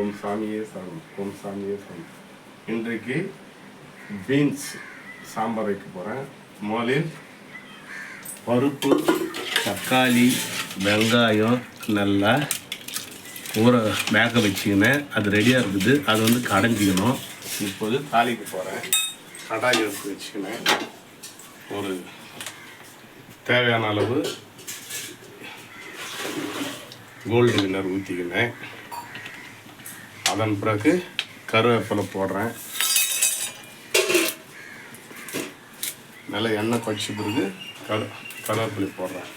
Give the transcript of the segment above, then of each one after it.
ஓம் சாமியே சாமி ஓம் சாமியே சாமி இன்றைக்கு பீன்ஸ் சாம்பார் வைக்க போகிறேன் முதலில் பருப்பு தக்காளி வெங்காயம் நல்லா ஊற வேக வச்சுக்கினேன். அது ரெடியாக இருக்குது. அது வந்து கடைஞ்சிக்கணும். இப்போது தாளிக்க போகிறேன் கடாய் எடுத்து வச்சுக்கினேன். ஒரு தேவையான அளவு கோல்டு வின்னர் ஊற்றிக்கினேன் அதன் பிறகு கருவேப்பிலை போடுறேன். நல்லா எண்ணெய் கொதிச்ச பிறகு கரு கருவேப்பிலை போடுறேன்.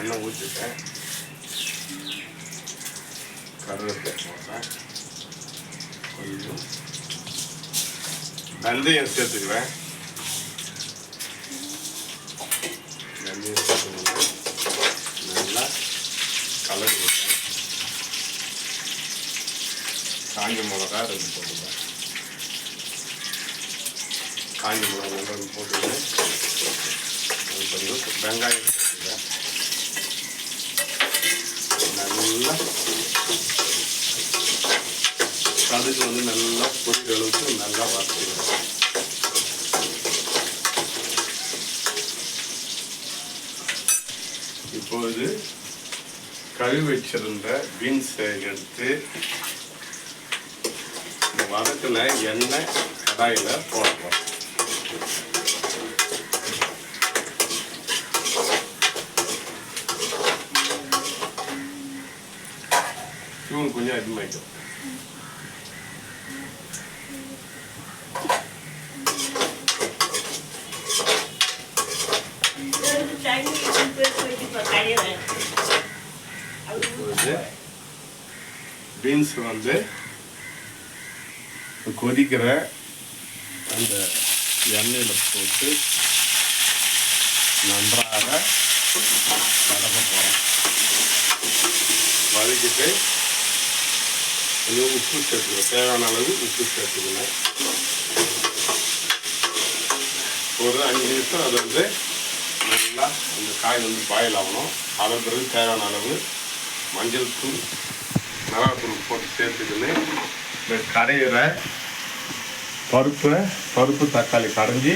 எண்ணெய் ஊற்றிட்டேன் கருவேப்பிலை போடுறேன். கொஞ்சம். வெந்தயம் சேர்த்துக்குவேன் வெந்தயம் சேர்த்துக்கணும் நல்லா கலந்து விட்டேன் காஞ்ச மிளகா ரெண்டு போட்டுவேன் காஞ்ச மிளகா ரெண்டு போட்டுவேன் அது வெங்காயம் சேர்த்துக்குவேன் நல்லா கடுகு வந்து நல்லா பொரிக்கிற அளவுக்கு நல்லா வறுத்துக்கணும் இப்போது கழுவி வச்சிருந்த பீன்ஸை எடுத்து இந்த வதக்கில் எண்ணெய் கடாயில் போடுறோம் இவங்க கொஞ்சம் அதிகமாகிடும் பீன்ஸ் வந்து கொதிக்கிற அந்த எண்ணெயில் போட்டு நன்றாக வதக்க போகிறோம் வதக்கிட்டு கொஞ்சம் உப்பு சேர்த்துக்கணும். தேவையான அளவு உப்பு சேர்த்துக்கணும். ஒரு அஞ்சு நிமிஷம் அதை வந்து நல்லா அந்த காய் வந்து பாயில் ஆகணும் அதன் பிறகு தேவையான அளவு மஞ்சள் தூள் மிளகாத்தூள் போட்டு சேர்த்துக்கின்னு இந்த கரையிற பருப்பு பருப்பு தக்காளி கடைஞ்சி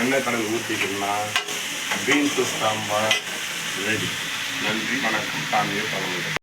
எண்ணெய் கடையில் ஊற்றிக்கலாம் பீன்ஸு சாம்பார் ரெடி. நன்றி வணக்கம். காமியை சொல்லுங்கள்